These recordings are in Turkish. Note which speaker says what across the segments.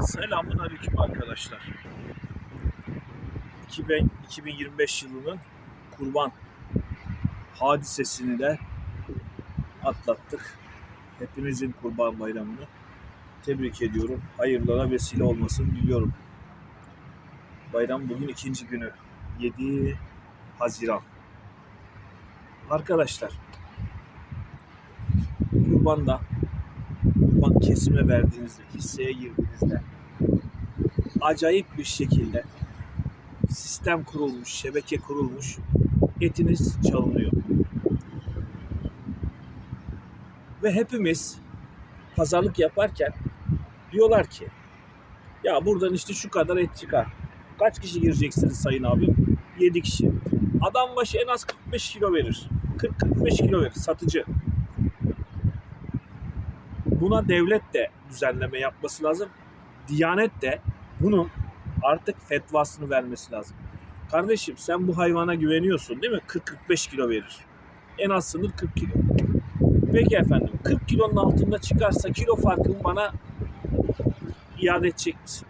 Speaker 1: Selamun Aleyküm arkadaşlar. 2000, 2025 yılının kurban hadisesini de atlattık. Hepinizin kurban bayramını tebrik ediyorum. Hayırlara vesile olmasını diliyorum. Bayram bugün ikinci günü. 7 Haziran. Arkadaşlar kurbanda kurban kesime verdiğinizde, hisseye girdiğinizde acayip bir şekilde sistem kurulmuş, şebeke kurulmuş, etiniz çalınıyor. Ve hepimiz pazarlık yaparken diyorlar ki ya buradan işte şu kadar et çıkar. Kaç kişi gireceksiniz sayın abim? 7 kişi. Adam başı en az 45 kilo verir. 40-45 kilo verir satıcı. Buna devlet de düzenleme yapması lazım. Diyanet de bunun artık fetvasını vermesi lazım. Kardeşim sen bu hayvana güveniyorsun değil mi? 40-45 kilo verir. En az sınır 40 kilo. Peki efendim 40 kilonun altında çıkarsa kilo farkını bana iade edecek misin?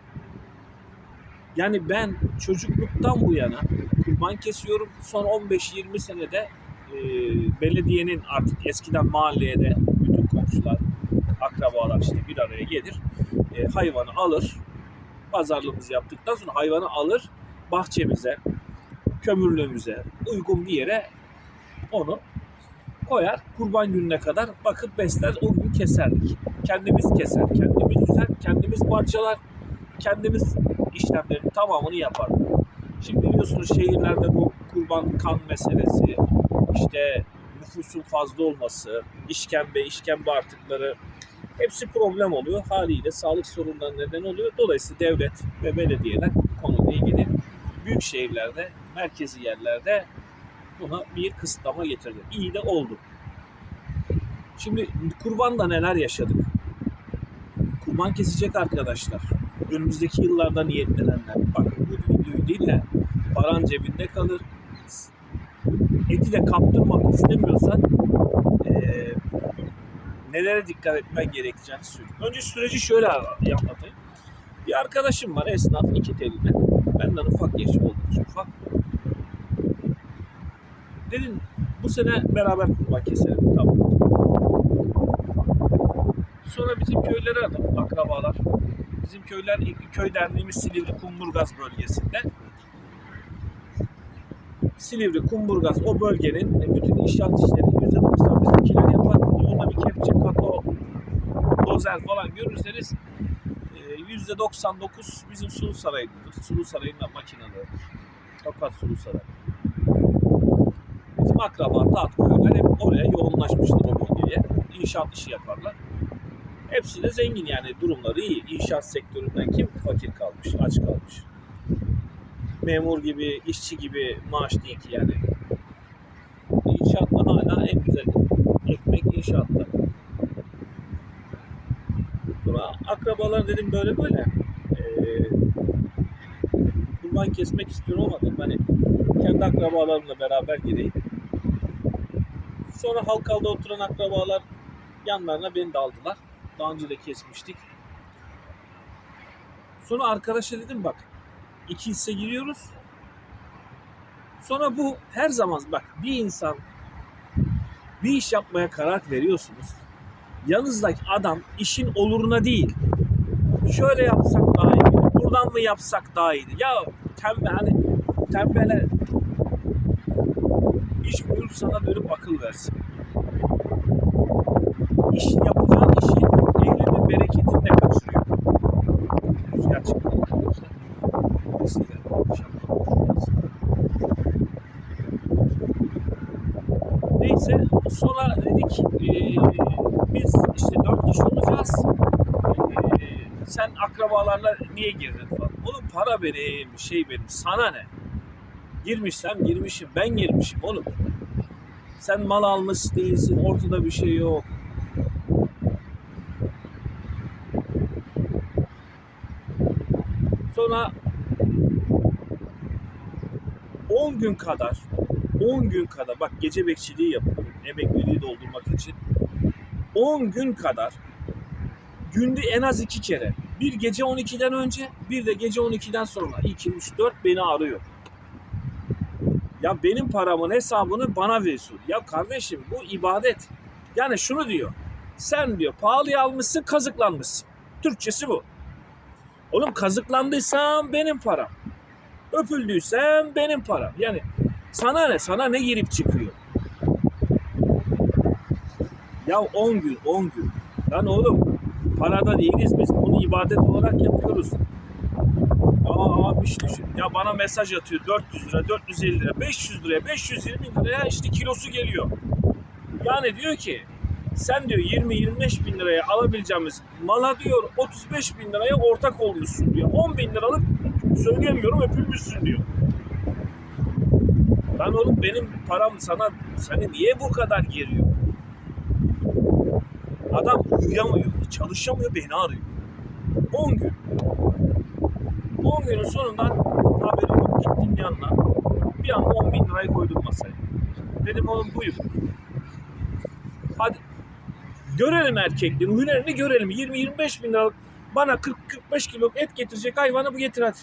Speaker 1: Yani ben çocukluktan bu yana kurban kesiyorum. Son 15-20 senede e, belediyenin artık eskiden mahalleye de bütün komşular, akrabalar işte bir araya gelir. E, hayvanı alır. Pazarlığımızı yaptıktan sonra hayvanı alır. Bahçemize, kömürlüğümüze uygun bir yere onu koyar. Kurban gününe kadar bakıp besler. O gün keserdik. Kendimiz keser, kendimiz üzer, kendimiz parçalar, kendimiz işlemlerin tamamını yapar. Şimdi biliyorsunuz şehirlerde bu kurban kan meselesi, işte nüfusun fazla olması, işkembe, işkembe artıkları hepsi problem oluyor. Haliyle sağlık sorunlarına neden oluyor. Dolayısıyla devlet ve belediyeler bu konuyla ilgili büyük şehirlerde, merkezi yerlerde buna bir kısıtlama getirdi. İyi de oldu. Şimdi kurbanda neler yaşadık? Kurban kesecek arkadaşlar. Önümüzdeki yıllarda niyetlenenler. Bak bu videoyu dinle. Paran cebinde kalır. Eti de kaptırmak istemiyorsan eee nelere dikkat etmen gerekeceğini söyleyeyim. Önce süreci şöyle anlatayım. Bir arkadaşım var esnaf iki telinde. Benden ufak yaşı oldukça ufak. Dedim bu sene beraber kurban keselim. Tamam. Sonra bizim köyleri aradım, akrabalar. Bizim köyler, köy derneğimiz Silivri Kumburgaz bölgesinde. Silivri, Kumburgaz o bölgenin bütün inşaat işleri %90 bizimkiler yapar. Ona bir kepçe, kato, dozer falan görürseniz e, %99 bizim Sulu Sarayı'ndır. Sulu Sarayı'nın makineleridir. Tokat Sulu Sarayı. Bizim akraba, tat köyler hep oraya yoğunlaşmışlar o bölgeye. İnşaat işi yaparlar. Hepsi de zengin yani durumları iyi. İnşaat sektöründen kim fakir kalmış, aç kalmış. Memur gibi, işçi gibi maaş değil ki yani. İnşaatta hala en güzel ekmek inşaatta. Sonra akrabalar dedim böyle böyle. Ee, kurban kesmek istiyorum ama dedim hani kendi akrabalarımla beraber gireyim. Sonra Halkalı'da oturan akrabalar yanlarına beni de aldılar. Daha önce de kesmiştik. Sonra arkadaşa dedim bak iki hisse giriyoruz. Sonra bu her zaman bak bir insan bir iş yapmaya karar veriyorsunuz. Yanınızdaki adam işin oluruna değil. Şöyle yapsak daha iyi. Buradan mı yapsak daha iyiydi. Ya tembel hani tembele iş buyur sana dönüp akıl versin. İş yapacağın işin ehlinin bereketini de kaçırıyor. Rüzgar çıktı arkadaşlar. Dolayısıyla inşallah konuşuruz. Neyse sonra dedik eee, biz işte dört kişi olacağız. Eee, sen akrabalarla niye girdin falan. Oğlum para benim, şey benim. Sana ne? Girmişsem girmişim. Ben girmişim oğlum. Sen mal almış değilsin. Ortada bir şey yok. Sonra 10 gün kadar 10 gün kadar bak gece bekçiliği yapıyorum emekliliği doldurmak için 10 gün kadar günde en az iki kere Bir gece 12'den önce, bir de gece 12'den sonra 2, 3, 4 beni arıyor. Ya benim paramın hesabını bana veriyorsun. Ya kardeşim bu ibadet. Yani şunu diyor. Sen diyor pahalıya almışsın kazıklanmışsın. Türkçesi bu. Oğlum kazıklandıysam benim param. Öpüldüysem benim param. Yani sana ne? Sana ne girip çıkıyor? Ya 10 gün, 10 gün. Lan oğlum parada değiliz biz. Bunu ibadet olarak yapıyoruz. Aa abi işte düşün. Ya bana mesaj atıyor 400 lira, 450 lira, 500 liraya, 520 liraya işte kilosu geliyor. Yani diyor ki sen diyor 20-25 bin liraya alabileceğimiz mala diyor 35 bin liraya ortak olmuşsun diyor. 10 bin liralık söyleyemiyorum öpülmüşsün diyor. Lan oğlum benim param sana seni niye bu kadar geriyor? Adam uyuyamıyor, çalışamıyor beni arıyor. 10 gün. 10 günün sonundan haberim yok. Gittim yanına. Bir anda 10 bin lirayı koydum masaya. Dedim oğlum buyur. Hadi görelim erkekliğini, hünerini görelim. 20-25 bin liralık bana 40-45 kilo et getirecek hayvanı bu getir hadi.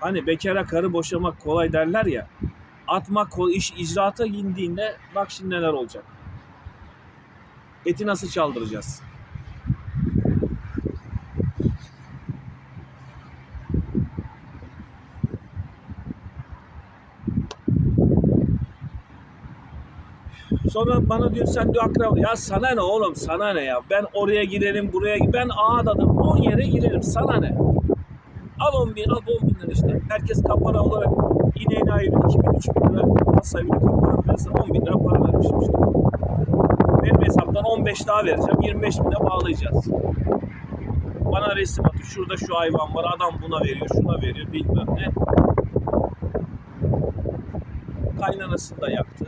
Speaker 1: Hani bekara karı boşamak kolay derler ya. Atmak kolay, iş icraata indiğinde bak şimdi neler olacak. Eti nasıl çaldıracağız? Sonra bana diyor sen diyor akraba. Ya sana ne oğlum sana ne ya? Ben oraya girerim buraya ben ağdadım 10 yere girerim sana ne? Al 10 bin al 10 bin işte. Herkes kapara olarak ineğini ayırıyor 2 bin 3 bin lira. Masayı bir kapara. Sana 10 bin lira para vermişim işte. Benim hesaptan 15 daha vereceğim. 25 bine bağlayacağız. Bana resim atıyor. Şurada şu hayvan var. Adam buna veriyor, şuna veriyor bilmem ne. Kaynanasını da yaktı.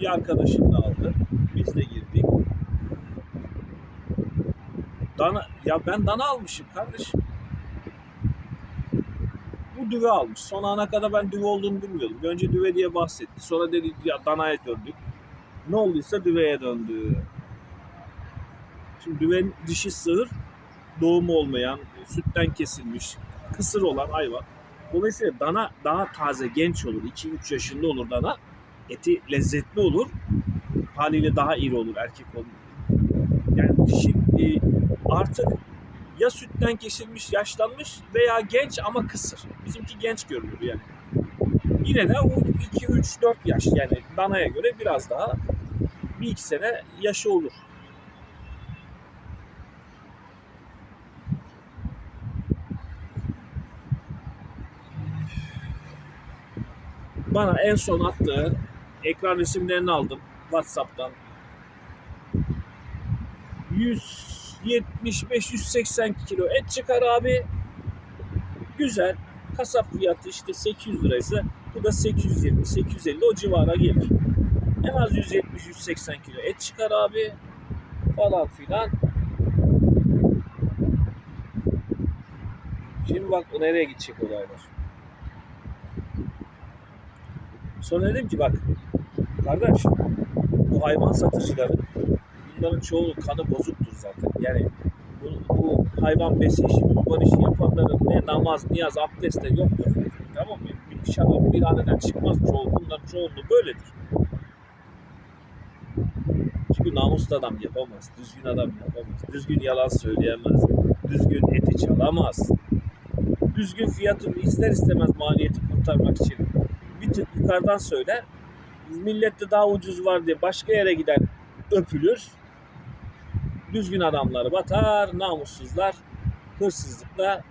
Speaker 1: Bir arkadaşım da aldı. Biz de girdik. Dana, ya ben dana almışım kardeşim. Düve almış. Son ana kadar ben düve olduğunu bilmiyordum. Önce düve diye bahsetti. Sonra dedi ya danaya döndük. Ne olduysa düveye döndü. Şimdi düvenin dişi sığır, doğumu olmayan, sütten kesilmiş, kısır olan hayvan. Dolayısıyla dana daha taze, genç olur. 2-3 yaşında olur dana. Eti lezzetli olur. Haliyle daha iri olur erkek olur. Yani dişi e, artık ya sütten kesilmiş, yaşlanmış veya genç ama kısır. Bizimki genç görünür yani. Yine de o 2, 3, 4 yaş yani danaya göre biraz daha bir iki sene yaşı olur. Bana en son attığı ekran resimlerini aldım WhatsApp'tan. 175-180 kilo et çıkar abi. Güzel. Kasap fiyatı işte 800 liraysa bu da 820-850 o civara gelir. En az 170-180 kilo et çıkar abi. Falan filan. Şimdi bak nereye gidecek olaylar. Sonra dedim ki bak kardeş bu hayvan satıcıları bunların çoğu kanı bozuktur zaten. Yani bu, bu hayvan besi işi, kurban yapanların ne namaz, niyaz, abdest de yoktur. Tamam mı? Bir şarap bir haneden çıkmaz çoğu. Bunların çoğunluğu böyledir. Çünkü namuslu adam yapamaz. Düzgün adam yapamaz. Düzgün yalan söyleyemez. Düzgün eti çalamaz. Düzgün fiyatı ister istemez maliyeti kurtarmak için bir tık yukarıdan söyler. Millette daha ucuz var diye başka yere gider öpülür. Düzgün adamları batar, namussuzlar hırsızlıkla,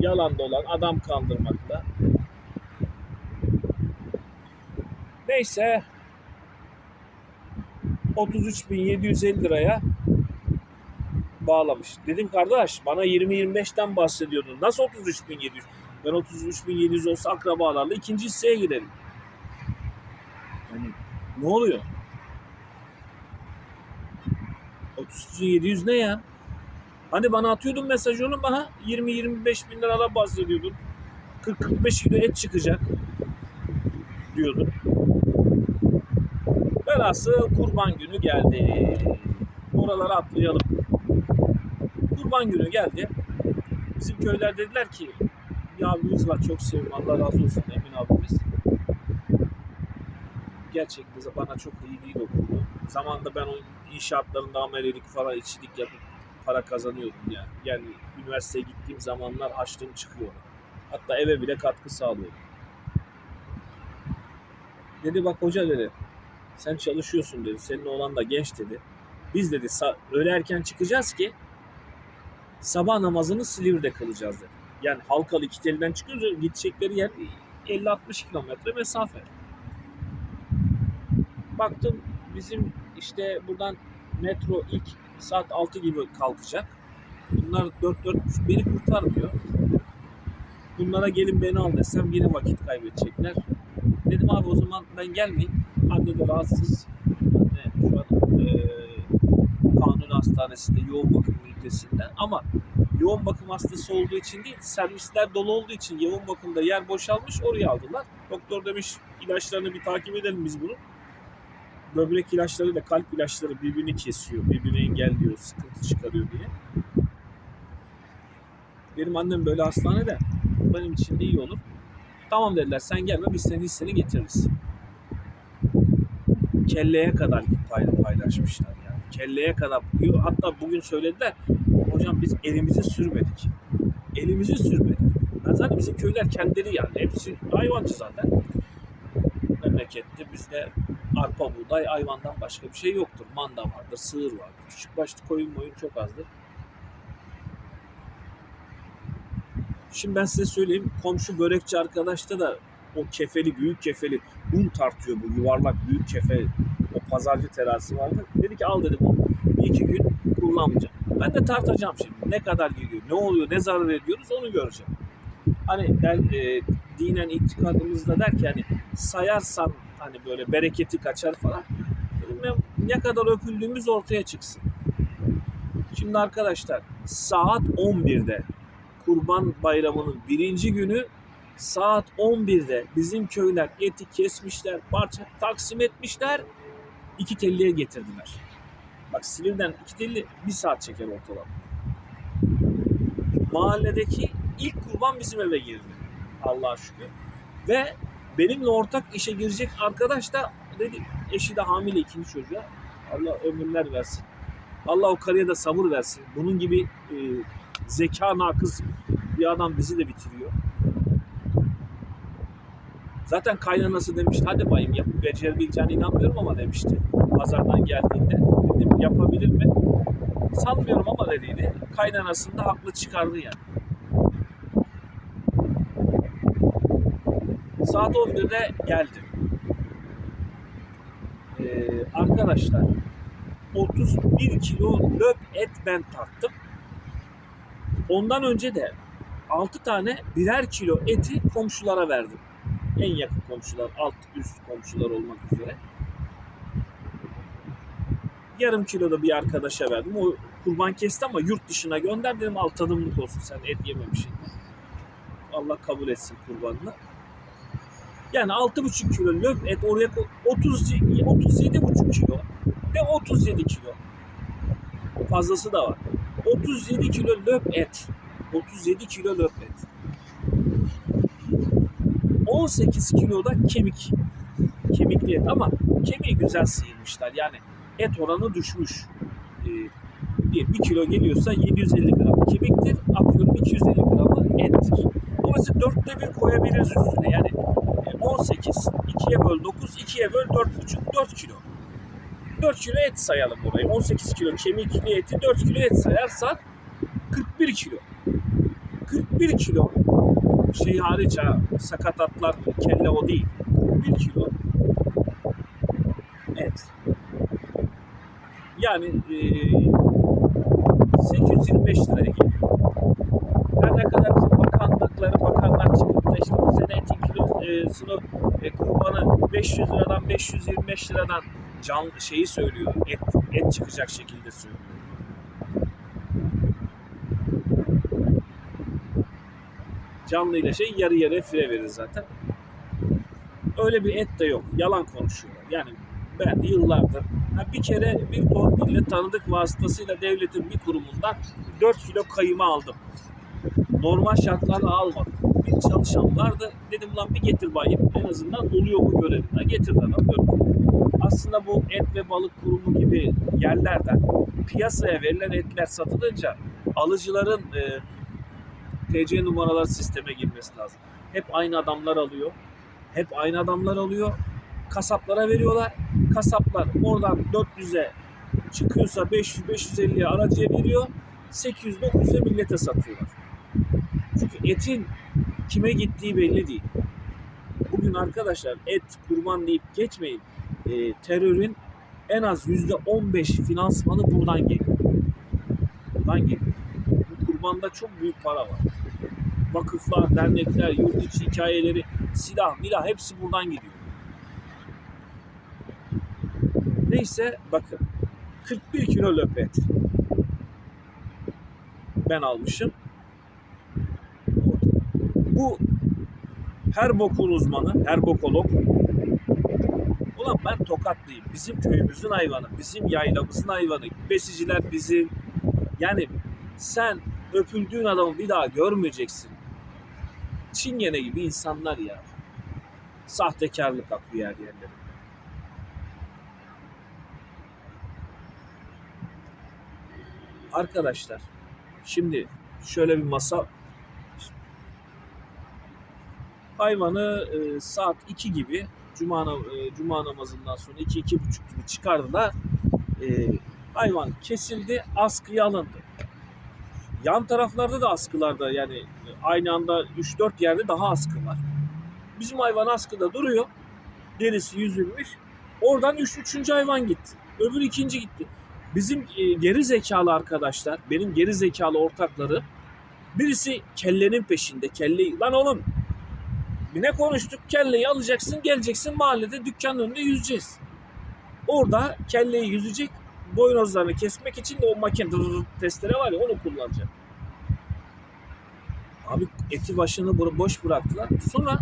Speaker 1: yalan dolan, adam kandırmakla. Neyse 33.750 liraya bağlamış. Dedim kardeş bana 20-25'ten bahsediyordun. Nasıl 33.700? Ben 33.700 olsa akrabalarla ikinci hisseye giderim. Yani ne oluyor? 33.700 ne ya? Hani bana atıyordun mesajı oğlum bana 20-25 bin liradan bahsediyordun. 40-45 kilo et çıkacak diyordun. Velhasıl kurban günü geldi. oralara atlayalım. Kurban günü geldi. Bizim köyler dediler ki bir abimiz var çok seviyorum Allah razı olsun Emin abimiz. Gerçekten bana çok iyi değil okuldu. Zamanında ben o inşaatlarında amelelik falan işçilik yapıp para kazanıyordum yani. Yani üniversiteye gittiğim zamanlar açlığım çıkıyordu. Hatta eve bile katkı sağlıyordum. Dedi bak hoca dedi sen çalışıyorsun dedi. Senin oğlan da genç dedi. Biz dedi öyle erken çıkacağız ki sabah namazını Silivri'de kılacağız dedi. Yani Halkalı iki telden çıkıyoruz. Gidecekleri yer 50-60 kilometre mesafe. Baktım bizim işte buradan metro ilk saat 6 gibi kalkacak. Bunlar 4-4 beni kurtarmıyor. Bunlara gelin beni al desem yine vakit kaybedecekler. Dedim abi o zaman ben gelmeyeyim. Anne de rahatsız. Anne şu an eee Kanuni Hastanesi'nde yoğun bakım ünitesinde. Ama yoğun bakım hastası olduğu için değil, servisler dolu olduğu için yoğun bakımda yer boşalmış oraya aldılar. Doktor demiş ilaçlarını bir takip edelim biz bunu. Böbrek ilaçları ile kalp ilaçları birbirini kesiyor, birbirini engelliyor, sıkıntı çıkarıyor diye. Benim annem böyle hastanede. Benim için de iyi olur. Tamam dediler sen gelme biz senin hisseni getiririz. Kelleye kadar pay- paylaşmışlar yani. Kelleye kadar. Hatta bugün söylediler. Hocam biz elimizi sürmedik. Elimizi sürmedik. Ben zaten bizim köyler kendileri yani. Hepsi hayvancı zaten. Memlekette bizde arpa, buğday, hayvandan başka bir şey yoktur. Manda vardır, sığır vardır. Küçük başlı koyun moyun çok azdır. Şimdi ben size söyleyeyim. Komşu börekçi arkadaşta da o kefeli, büyük kefeli un tartıyor bu yuvarlak büyük kefe o pazarcı terazisi vardı. Dedi ki al dedim onu. Bir iki gün kullanmayacağım. Ben de tartacağım şimdi. Ne kadar geliyor, ne oluyor, ne zarar ediyoruz onu göreceğim. Hani ben e, dinen itikadımızda der ki hani sayarsan hani böyle bereketi kaçar falan. Ne kadar öpüldüğümüz ortaya çıksın. Şimdi arkadaşlar saat 11'de Kurban Bayramı'nın birinci günü saat 11'de bizim köyler eti kesmişler, parça taksim etmişler, iki telliye getirdiler. Bak Silivri'den iki telli bir saat çeker ortalama. Mahalledeki ilk kurban bizim eve girdi. Allah'a şükür. Ve benimle ortak işe girecek arkadaş da dedi eşi de hamile ikinci çocuğa. Allah ömürler versin. Allah o karıya da sabır versin. Bunun gibi e, zeka nakıs bir adam bizi de bitiriyor. Zaten kaynanası demişti hadi bayım yap becerebileceğine inanmıyorum ama demişti. Pazardan geldiğinde dedim yapabilir mi? Sanmıyorum ama dediydi. Kaynanasını da haklı çıkardı yani. Saat 11'de geldim. Ee, arkadaşlar 31 kilo löp et ben tarttım. Ondan önce de 6 tane birer kilo eti komşulara verdim. En yakın komşular, alt üst komşular olmak üzere. Yarım kilo da bir arkadaşa verdim. O kurban kesti ama yurt dışına gönder dedim al tadımlık olsun sen et yememişsin. Allah kabul etsin kurbanını. Yani 6,5 kilo löp et oraya koy- 30 37,5 kilo ve 37 kilo. Fazlası da var. 37 kilo löp et. 37 kilo löp et. 18 kilo da kemik. Kemikli et ama kemiği güzel sıyırmışlar. Yani et oranı düşmüş. Ee, bir, bir kilo geliyorsa 750 gram kemiktir. Atıyorum 250 gramı ettir. Dolayısıyla dörtte bir koyabiliriz üstüne. Yani e, 18, 2'ye böl 9, 2'ye böl 4,5, 4 kilo. 4 kilo et sayalım burayı. 18 kilo kemikli eti 4 kilo et sayarsan 41 kilo. 41 kilo şey hariç ha sakatatlar kelle o değil. 1 kilo et. Yani e, 825 liraya geliyor. Her ne kadar bakanlıkları bakanlar çıkıp da işte bu sene etin kilosunu e, kurbanı 500 liradan 525 liradan can şeyi söylüyor. Et et çıkacak şekilde söylüyor. Canlı ile şey yarı yarıya fire verir zaten. Öyle bir et de yok. Yalan konuşuyorlar. Yani ben yıllardır bir kere bir torpille tanıdık vasıtasıyla devletin bir kurumundan 4 kilo kayımı aldım. Normal şartlarda almadım. Bir çalışan vardı. Dedim lan bir getir bayım. En azından oluyor mu görelim. Ha, getirdi. Aslında bu et ve balık kurumu gibi yerlerden piyasaya verilen etler satılınca alıcıların e, TC numaraları sisteme girmesi lazım. Hep aynı adamlar alıyor. Hep aynı adamlar alıyor. Kasaplara veriyorlar. Kasaplar oradan 400'e çıkıyorsa 500-550'ye aracıya veriyor. 800-900'e millete satıyorlar. Çünkü etin kime gittiği belli değil. Bugün arkadaşlar et kurban deyip geçmeyin. E, terörün en az %15 finansmanı buradan geliyor. Buradan geliyor. Bu kurbanda çok büyük para var. Vakıflar, dernekler, yurt içi hikayeleri, silah, milah hepsi buradan gidiyor. Neyse bakın 41 kilo löpet ben almışım. Bu her bokun uzmanı, her bokolog. Ulan ben tokatlıyım. Bizim köyümüzün hayvanı, bizim yaylamızın hayvanı. Besiciler bizim. Yani sen öpüldüğün adamı bir daha görmeyeceksin. Çingene gibi insanlar ya. Sahtekarlık akıyor yer yerlerinde. Arkadaşlar şimdi şöyle bir masa hayvanı e, saat 2 gibi cuma, e, cuma namazından sonra 2 iki, buçuk gibi çıkardılar. E, hayvan kesildi, askıya alındı. Yan taraflarda da askılarda yani aynı anda 3-4 yerde daha askı var. Bizim hayvan askıda duruyor. Derisi yüzülmüş. Oradan 3. üçüncü hayvan gitti. Öbür ikinci gitti. Bizim e, geri zekalı arkadaşlar, benim geri zekalı ortakları birisi kellenin peşinde. Kelleyi, lan oğlum ne konuştuk? Kelleyi alacaksın, geleceksin mahallede dükkanın önünde yüzeceğiz. Orada kelleyi yüzecek, boynuzlarını kesmek için de o makine testere var ya onu kullanacak. Abi eti başını boş bıraktılar. Sonra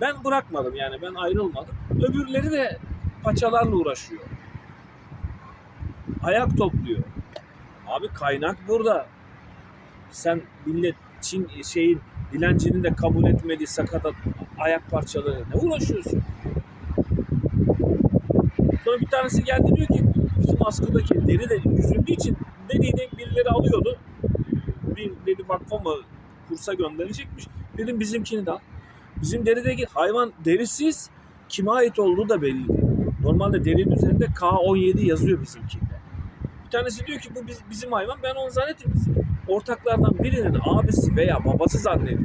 Speaker 1: ben bırakmadım yani ben ayrılmadım. Öbürleri de paçalarla uğraşıyor. Ayak topluyor. Abi kaynak burada. Sen millet Çin şeyin dilencinin de kabul etmediği sakat ayak parçaları ne uğraşıyorsun? Sonra bir tanesi geldi diyor ki bizim askıdaki deri de yüzüldüğü için dediğini birileri alıyordu. Bir dedi vakfa kursa gönderecekmiş. Dedim bizimkini de al. Bizim derideki hayvan derisiz kime ait olduğu da belli değil. Normalde derinin üzerinde K17 yazıyor bizimkinde. Bir tanesi diyor ki bu biz- bizim hayvan. Ben onu zannettim. Ortaklardan birinin abisi veya babası zannediyor.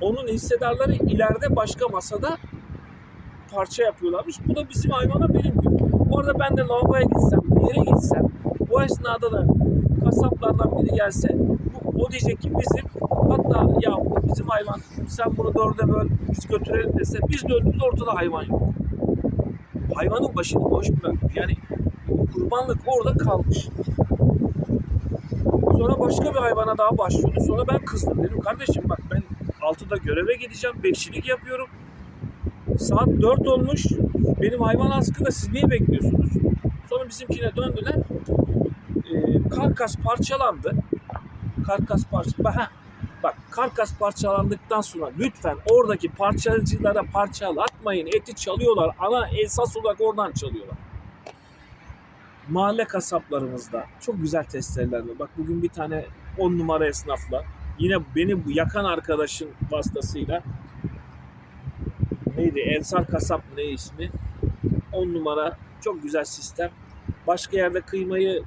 Speaker 1: Onun hissedarları ileride başka masada parça yapıyorlarmış. Bu da bizim hayvana benim diyor. Orada ben de lavaboya gitsem, bir yere gitsem, bu esnada da kasaplardan biri gelse, bu, o diyecek ki bizim, hatta ya bu bizim hayvan, sen bunu dörde böl, biz götürelim dese, biz döndüğümüz ortada hayvan yok. Hayvanın başını boş bırakıyor. Yani kurbanlık orada kalmış. Sonra başka bir hayvana daha başlıyordu. Sonra ben kızdım. Dedim kardeşim bak ben 6'da göreve gideceğim. Bekçilik yapıyorum. Saat 4 olmuş. Benim hayvan askıda siz niye bekliyorsunuz? Sonra bizimkine döndüler. Ee, karkas parçalandı. Karkas parça... Ha, bak karkas parçalandıktan sonra lütfen oradaki parçacılara parçalatmayın. Eti çalıyorlar. Ana esas olarak oradan çalıyorlar. Mahalle kasaplarımızda çok güzel testereler var. Bak bugün bir tane 10 numara esnafla yine beni yakan arkadaşın vasıtasıyla neydi Ensar Kasap ne ismi 10 numara çok güzel sistem. Başka yerde kıymayı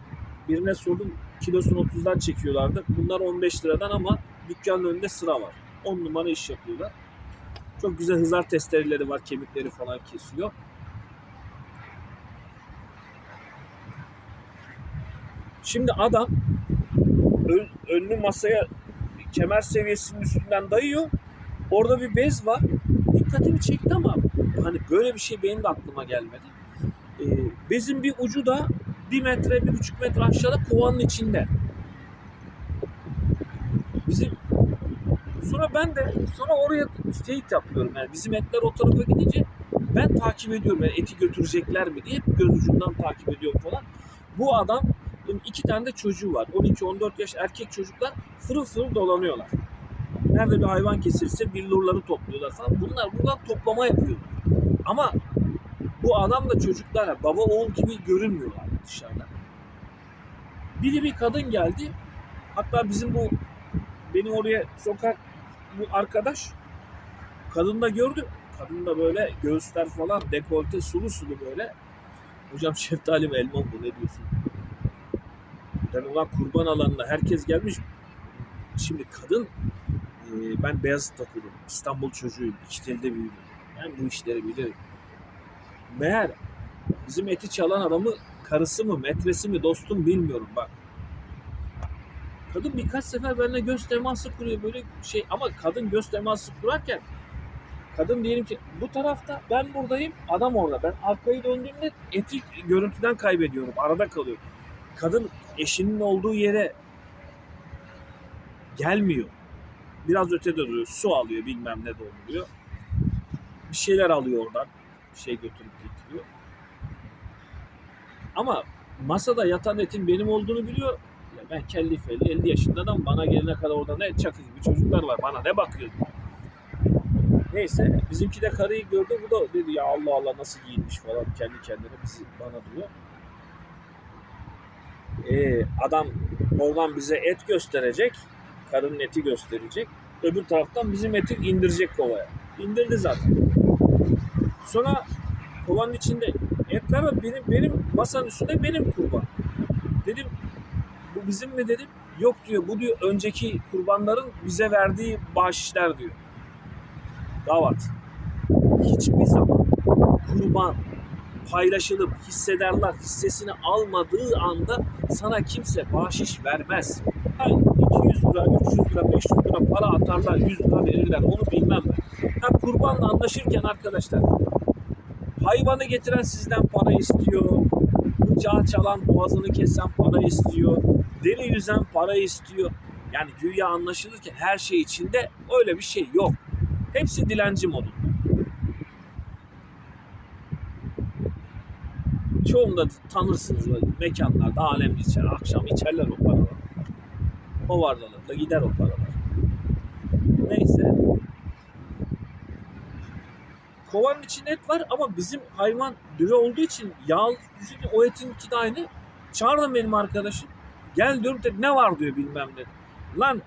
Speaker 1: birine sordum kilosunu 30'dan çekiyorlardı. Bunlar 15 liradan ama dükkanın önünde sıra var. 10 numara iş yapıyorlar. Çok güzel hızar testereleri var. Kemikleri falan kesiyor. Şimdi adam ön, önlü masaya kemer seviyesinin üstünden dayıyor. Orada bir bez var. Dikkatimi çekti ama hani böyle bir şey benim de aklıma gelmedi. Ee, bezin bir ucu da bir metre, bir buçuk metre aşağıda kovanın içinde. Bizim sonra ben de sonra oraya teyit yapıyorum yani bizim etler o tarafa gidince Ben takip ediyorum. Yani eti götürecekler mi diye göz ucundan takip ediyorum falan. Bu adam iki tane de çocuğu var. 12-14 yaş erkek çocuklar fırıl fırıl dolanıyorlar. Nerede bir hayvan kesilse billurları topluyorlar falan. Bunlar buradan toplama yapıyor. Ama bu adam da çocuklar baba oğul gibi görünmüyorlar dışarıda. Biri bir kadın geldi. Hatta bizim bu beni oraya sokak bu arkadaş kadın da gördü. Kadın da böyle göğüsler falan dekolte sulu sulu böyle. Hocam şeftali mi elma mı ne diyorsun? Ben kurban alanına herkes gelmiş. Şimdi kadın e, ben Beyazıt'ta okudum. İstanbul çocuğuyum. İki telde büyüdüm. Ben bu işleri bilirim. Meğer bizim eti çalan adamı karısı mı, metresi mi, dostum bilmiyorum bak. Kadın birkaç sefer benimle göz teması kuruyor böyle şey ama kadın göz teması kurarken kadın diyelim ki bu tarafta ben buradayım adam orada. Ben arkayı döndüğümde eti görüntüden kaybediyorum. Arada kalıyorum. Kadın eşinin olduğu yere gelmiyor. Biraz ötede duruyor. Su alıyor bilmem ne dolduruyor. Bir şeyler alıyor oradan. Bir şey götürüp getiriyor. Ama masada yatan etin benim olduğunu biliyor. Ya ben kelli felli 50 yaşında adam bana gelene kadar orada ne çakı gibi çocuklar var. Bana ne bakıyor? Neyse bizimki de karıyı gördü. Bu da dedi ya Allah Allah nasıl giyinmiş falan kendi kendine bizi bana diyor. Ee, adam oradan bize et gösterecek. Karının eti gösterecek. Öbür taraftan bizim eti indirecek kovaya. İndirdi zaten. Sonra kovanın içinde etler var. Benim, benim masanın üstünde benim kurban. Dedim bu bizim mi dedim. Yok diyor bu diyor önceki kurbanların bize verdiği bahşişler diyor. Davat. Hiçbir zaman kurban paylaşılıp hissedarlar hissesini almadığı anda sana kimse bahşiş vermez. Ha, 200 lira, 300 lira, 500 lira para atarlar, 100 lira verirler onu bilmem ben. Ha, kurbanla anlaşırken arkadaşlar hayvanı getiren sizden para istiyor. Bıçağı çalan boğazını kesen para istiyor. Deli yüzen para istiyor. Yani güya anlaşılırken her şey içinde öyle bir şey yok. Hepsi dilenci modunda. Çoğunda tanırsınız böyle mekanlarda alemli içer. Akşam içerler o paraları. O vardalıkla gider o paralar. Neyse. Kovanın içinde et var ama bizim hayvan düve olduğu için yağ yüzünü o etin iki de aynı. Çağırdım benim arkadaşım. Gel diyorum dedi ne var diyor bilmem ne. Lan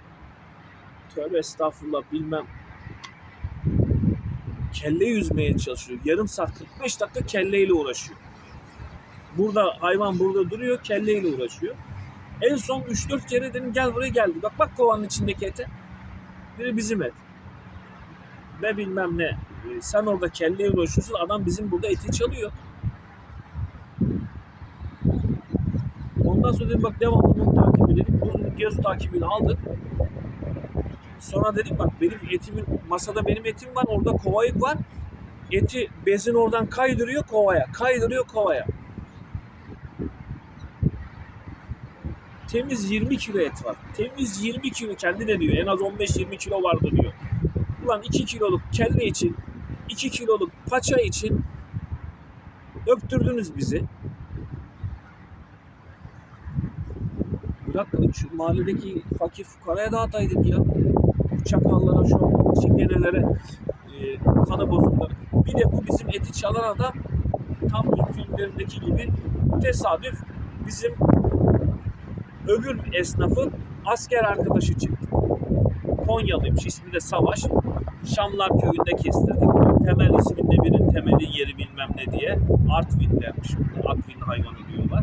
Speaker 1: tövbe estağfurullah bilmem. Kelle yüzmeye çalışıyor. Yarım saat 45 dakika kelleyle uğraşıyor. Burada hayvan burada duruyor kelleyle uğraşıyor. En son 3-4 kere dedim gel buraya geldi. Bak bak kovanın içindeki ete. Biri bizim et. Ne bilmem ne. Ee, Sen orada kelleye uğraşıyorsun. Adam bizim burada eti çalıyor. Ondan sonra dedim bak devamlı bunu takip edelim. Bu göz takibini aldık. Sonra dedim bak benim etimin masada benim etim var. Orada kovayık var. Eti bezin oradan kaydırıyor kovaya. Kaydırıyor kovaya. Temiz 20 kilo et var. Temiz 20 kilo kendi de diyor. En az 15-20 kilo vardı diyor. Ulan 2 kiloluk kelle için 2 kiloluk paça için öptürdünüz bizi. Bırak şu mahalledeki fakir fukaraya dağıtaydık ya. Çakallara, şu çingenelere, e, kanı bozukları. Bir de bu bizim eti çalan adam tam Türk filmlerindeki gibi tesadüf bizim öbür esnafın asker arkadaşı çıktı. Konyalıymış. ismi de Savaş. Şamlar köyünde kestirdik. Temel isminde birinin temelin yeri bilmem ne diye. Artvin'lermiş. Artvin hayvanı diyorlar.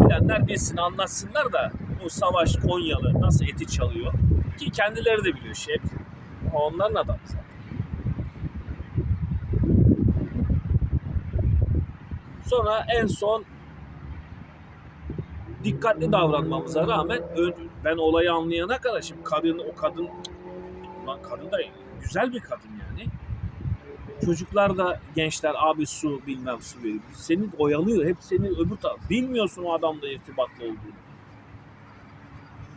Speaker 1: Bilenler bilsin anlatsınlar da bu Savaş Konyalı nasıl eti çalıyor. Ki kendileri de biliyor şey. Onların adamı zaten. Sonra en son dikkatli davranmamıza rağmen ben olayı anlayana kadar şimdi kadın o kadın lan kadın da güzel bir kadın yani. Çocuklar da gençler abi su bilmem su veriyor. Seni oyalıyor hep seni öbür taraf. Bilmiyorsun o adamla irtibatlı olduğunu.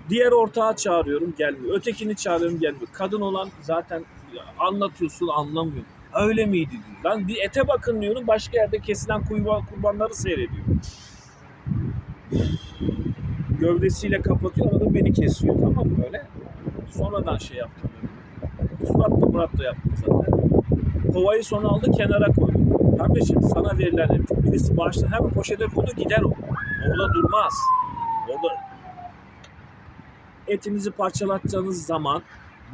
Speaker 1: Diğer ortağı çağırıyorum gelmiyor. Ötekini çağırıyorum gelmiyor. Kadın olan zaten anlatıyorsun anlamıyor. Öyle miydi diyor. Lan bir ete bakın diyorum. Başka yerde kesilen kurban, kurbanları seyrediyor. Gövdesiyle kapatıyor. Arada beni kesiyor. Tamam mı böyle? Sonradan şey yaptım. Surat da Murat da yaptım zaten. Kovayı sonra aldı kenara koydu. Kardeşim sana verilen et. Birisi bağışlar hemen poşete koydu gider o. Orada durmaz. Orada etinizi parçalatacağınız zaman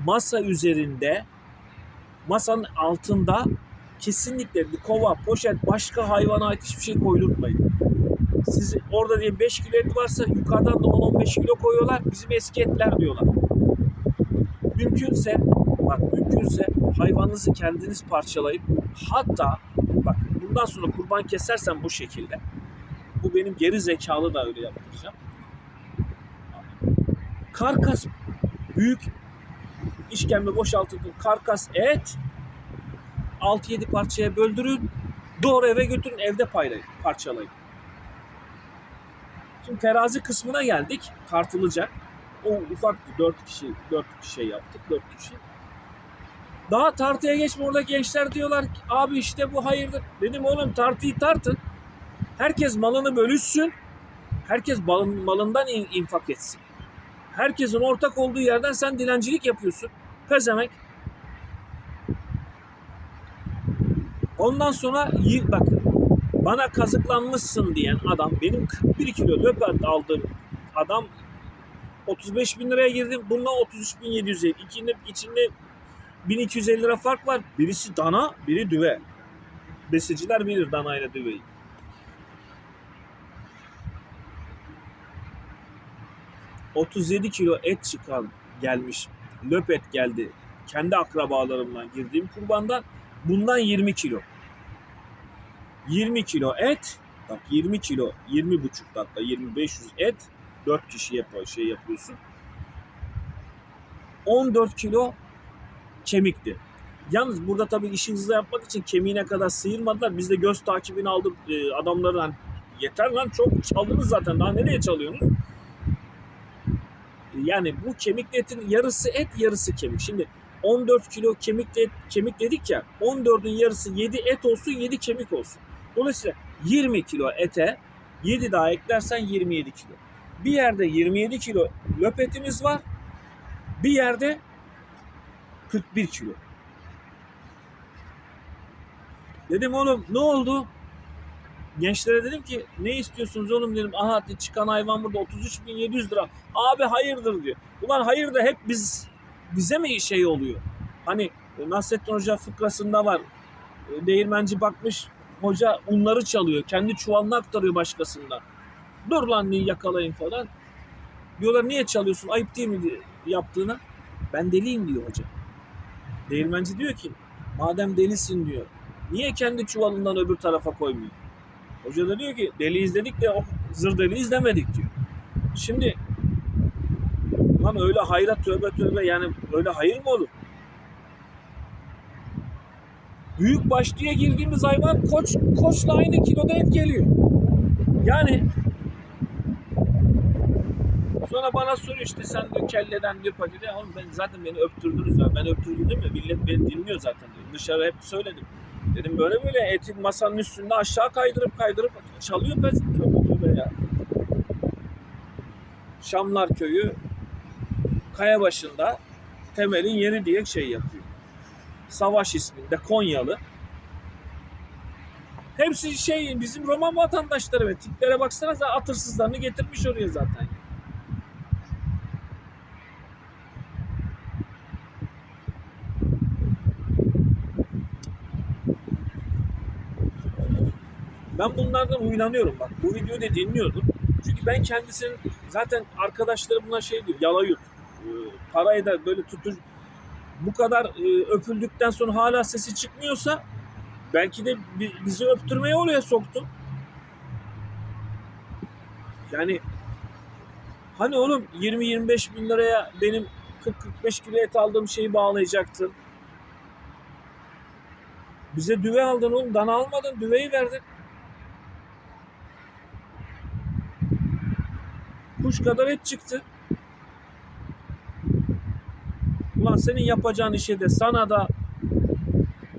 Speaker 1: masa üzerinde masanın altında kesinlikle bir kova, poşet, başka hayvana ait hiçbir şey koydurtmayın. Siz orada diye 5 kilo et varsa yukarıdan da 10-15 kilo koyuyorlar. Bizim eski etler diyorlar. Mümkünse bak mümkünse hayvanınızı kendiniz parçalayıp hatta bak bundan sonra kurban kesersen bu şekilde bu benim geri zekalı da öyle yaptıracağım. Karkas büyük işkembe boşaltıldı. Karkas et 6-7 parçaya böldürün. Doğru eve götürün evde paylayın, parçalayın. Şimdi terazi kısmına geldik. Tartılacak. O ufaktı. 4 kişi, 4 kişi yaptık. 4 kişi. Daha tartıya geçme orada gençler diyorlar ki abi işte bu hayırdır. Dedim oğlum tartıyı tartın. Herkes malını bölüşsün. Herkes malın, malından in- infak etsin. Herkesin ortak olduğu yerden sen dilencilik yapıyorsun. Pezemek. Ondan sonra bak bana kazıklanmışsın diyen adam benim 41 kilo löpet aldığım adam 35 bin liraya girdim. Bununla 33 bin 750. İçinde, içinde 1250 lira fark var. Birisi dana, biri düve. Besiciler bilir dana ile düveyi. ...37 kilo et çıkan gelmiş... ...löpet geldi... ...kendi akrabalarımdan girdiğim kurbandan... ...bundan 20 kilo. 20 kilo et... ...bak 20 kilo... ...20 buçuk hatta 2500 et... 4 kişi yap şey yapıyorsun. 14 kilo kemikti. Yalnız burada tabii işi hızlı yapmak için kemiğine kadar sıyırmadılar. Biz de göz takibini aldık e, adamları hani yeter lan çok çaldınız zaten daha nereye çalıyorsunuz? Yani bu kemikli etin yarısı et yarısı kemik. Şimdi 14 kilo kemikli et, kemik dedik ya 14'ün yarısı 7 et olsun 7 kemik olsun. Dolayısıyla 20 kilo ete 7 daha eklersen 27 kilo. Bir yerde 27 kilo löp etimiz var. Bir yerde 41 kilo. Dedim oğlum ne oldu? Gençlere dedim ki ne istiyorsunuz oğlum dedim. Aha çıkan hayvan burada 33.700 lira. Abi hayırdır diyor. Ulan hayır da hep biz bize mi şey oluyor? Hani e, Nasrettin Hoca fıkrasında var. E, Değirmenci bakmış hoca unları çalıyor. Kendi çuvalına aktarıyor başkasından. Dur lan diye yakalayın falan. Diyorlar niye çalıyorsun? Ayıp değil mi diye yaptığına. Ben deliyim diyor hoca. Değirmenci diyor ki madem delisin diyor. Niye kendi çuvalından öbür tarafa koymuyor? Hoca da diyor ki deli izledik de o zır deli izlemedik diyor. Şimdi lan öyle hayra tövbe tövbe yani öyle hayır mı olur? Büyük baş diye girdiğimiz hayvan koç, koçla aynı kiloda et geliyor. Yani Sonra bana soruyor işte sen diyor kelleden diyor paketi. Oğlum ben zaten beni öptürdünüz ya. Ben öptürdüm mi? Millet beni dinliyor zaten diyor. Dışarı hep söyledim. Dedim böyle böyle etin masanın üstünde aşağı kaydırıp kaydırıp çalıyor ben tövbe tövbe ya. Şamlar köyü kaya başında temelin yeri diye şey yapıyor. Savaş isminde Konyalı. Hepsi şey bizim Roman vatandaşları ve tiplere baksanıza atırsızlarını getirmiş oraya zaten. Ben bunlardan huylanıyorum bak. Bu videoyu da dinliyordum. Çünkü ben kendisinin zaten arkadaşları buna şey diyor. Yalayut. Ee, parayı da böyle tutur. Bu kadar e, öpüldükten sonra hala sesi çıkmıyorsa belki de bi- bizi öptürmeye oraya soktu. Yani hani oğlum 20-25 bin liraya benim 40-45 kilo et aldığım şeyi bağlayacaktın. Bize düve aldın oğlum. Dana almadın. Düveyi verdin. Kuş kadar et çıktı. Ulan senin yapacağın işe de sana da